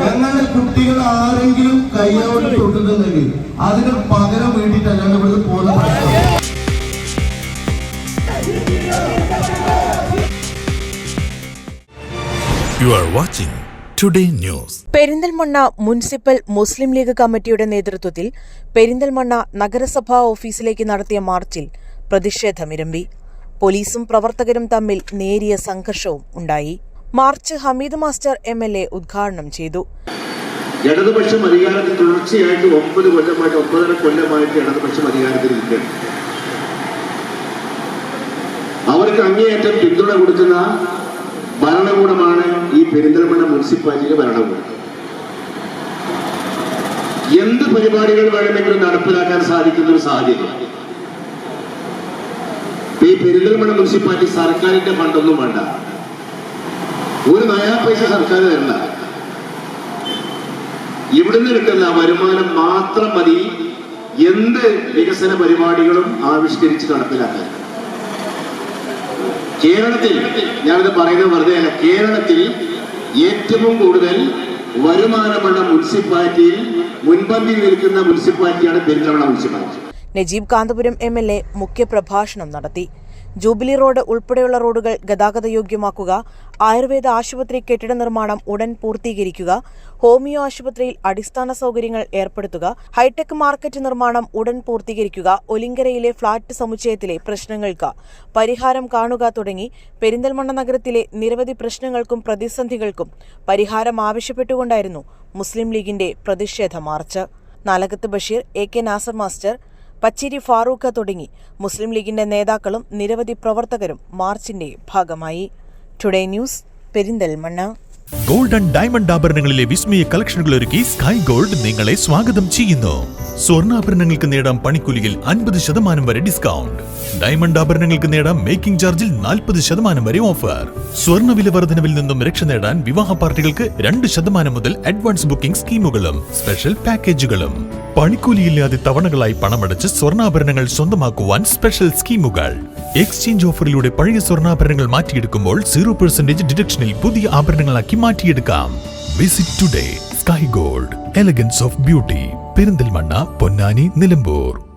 ഞങ്ങളുടെ കുട്ടികൾ ആരെങ്കിലും കയ്യോട് തൊട്ടിട്ടുണ്ടെങ്കിൽ അതിന് പകരം വേണ്ടിയിട്ടാണ് ഇവിടുന്ന് പോകുന്നത്. You are watching Today News. Perinthalmanna municipal Muslim League കമ്മിറ്റിയുടെ നേതൃത്വത്തിൽ പെരിന്തൽമണ്ണ നഗരസഭാ ഓഫീസിലേക്ക് നടത്തിയ മാർച്ചിൽ പ്രതിഷേധമിരമ്പി. പോലീസും പ്രവർത്തകരും തമ്മിൽ നേരിയ സംഘർഷവും ഉണ്ടായി. March Hameed master M L A ഉദ്ഘാടനം ചെയ്തു. ഇടതുപക്ഷം അധികാരത്തിൽ തുടർച്ചയായിട്ട് ഒമ്പത് കൊല്ലമായിട്ട് ഒമ്പതര കൊല്ലമായിട്ട് ഇടതുപക്ഷം അധികാരത്തിൽ ഇരിക്കുകയാണ്. അവർക്ക് അങ്ങേയറ്റം പിന്തുണ കൊടുക്കുന്ന പെരിന്തൽമണ്ണ മുനിസിപ്പാലിറ്റിയിലെ ഭരണകൂടം. എന്ത് പരിപാടികൾ വേണമെങ്കിലും നടപ്പിലാക്കാൻ സാധിക്കുന്ന ഒരു സാഹചര്യം. ഈ പെരിന്തൽമണ്ണ മുനിസിപ്പാലിറ്റി സർക്കാരിന്റെ ഫണ്ടൊന്നും വേണ്ട. ഒരു നയാ പൈസ സർക്കാർ തരണ്ട. ഇവിടുന്ന് കിട്ടുന്ന വരുമാനം മാത്രം മതി എന്ത് വികസന പരിപാടികളും ആവിഷ്കരിച്ച് നടപ്പിലാക്കാൻ. കേരളത്തിൽ ഞാനിത് പറയുന്നത് വെറുതെയല്ല കേരളത്തിൽ ഏറ്റവും കൂടുതൽ വരുമാനമുള്ള മുനിസിപ്പാലിറ്റിയിൽ മുൻപന്തിയിൽ നിൽക്കുന്ന മുനിസിപ്പാലിറ്റിയാണ് Perinthalmanna municipality. Najeeb Kanthapuram M L A മുഖ്യപ്രഭാഷണം നടത്തി. ജൂബിലി റോഡ് ഉൾപ്പെടെയുള്ള റോഡുകൾ ഗതാഗതയോഗ്യമാക്കുക ആയുർവേദ ആശുപത്രി കെട്ടിട നിർമ്മാണം ഉടൻ പൂർത്തീകരിക്കുക ഹോമിയോ ആശുപത്രിയിൽ അടിസ്ഥാന സൗകര്യങ്ങൾ ഏർപ്പെടുത്തുക ഹൈടെക് മാർക്കറ്റ് നിർമ്മാണം ഉടൻ പൂർത്തീകരിക്കുക ഒലിങ്കരയിലെ ഫ്ളാറ്റ് സമുച്ചയത്തിലെ പ്രശ്നങ്ങൾക്ക് പരിഹാരം കാണുക തുടങ്ങി പെരിന്തൽമണ്ണ നഗരത്തിലെ നിരവധി പ്രശ്നങ്ങൾക്കും പ്രതിസന്ധികൾക്കും പരിഹാരം ആവശ്യപ്പെട്ടുകൊണ്ടായിരുന്നു മുസ്ലിം ലീഗിന്റെ പ്രതിഷേധ march. Nalakath Basheer A K Nasar master Pachiri Farooq തുടങ്ങി. മുസ്ലിം ലീഗിന്റെ നേതാക്കളും നിരവധി പ്രവർത്തകരും മാർച്ചിന്റെ ഭാഗമായി. Today news Perinthalmanna. Golden diamond ആഭരണങ്ങളിലെ വിസ്മയ കളക്ഷനുകൾ ഒരുക്കി സ്കൈ ഗോൾഡ് നിങ്ങളെ സ്വാഗതം ചെയ്യുന്നു. സ്വർണാഭരണങ്ങൾക്ക് നേടാം പണിക്കൂലിയിൽ അൻപത് ശതമാനം വരെ ഡിസ്കൗണ്ട്. ഡയമണ്ട് ആഭരണങ്ങൾക്ക് നേടാം മേക്കിംഗ് ചാർജിൽ നാൽപ്പത് ശതമാനം വരെ ഓഫർ സ്വർണ വില വർധനവിൽ നിന്നും രക്ഷ നേടാൻ വിവാഹ പാർട്ടികൾക്ക് രണ്ട് ശതമാനം മുതൽ അഡ്വാൻസ് ബുക്കിംഗ് സ്കീമുകളും സ്പെഷ്യൽ പാക്കേജുകളും പണിക്കൂലിയില്ലാതെ തവണകളായി പണമടച്ച് സ്വർണാഭരണങ്ങൾ സ്വന്തമാക്കുവാൻ സ്പെഷ്യൽ സ്കീമുകൾ. എക്സ്ചേഞ്ച് ഓഫറിലൂടെ പഴയ സ്വർണാഭരണങ്ങൾ മാറ്റിയെടുക്കുമ്പോൾ സീറോ പെർസെന്റേജ് ഡിഡക്ഷനിൽ പുതിയ ആഭരണങ്ങളാക്കി മാറ്റിയെടുക്കാം. Visit today sky gold elegance of beauty Perinthalmanna Ponnani Nilambur.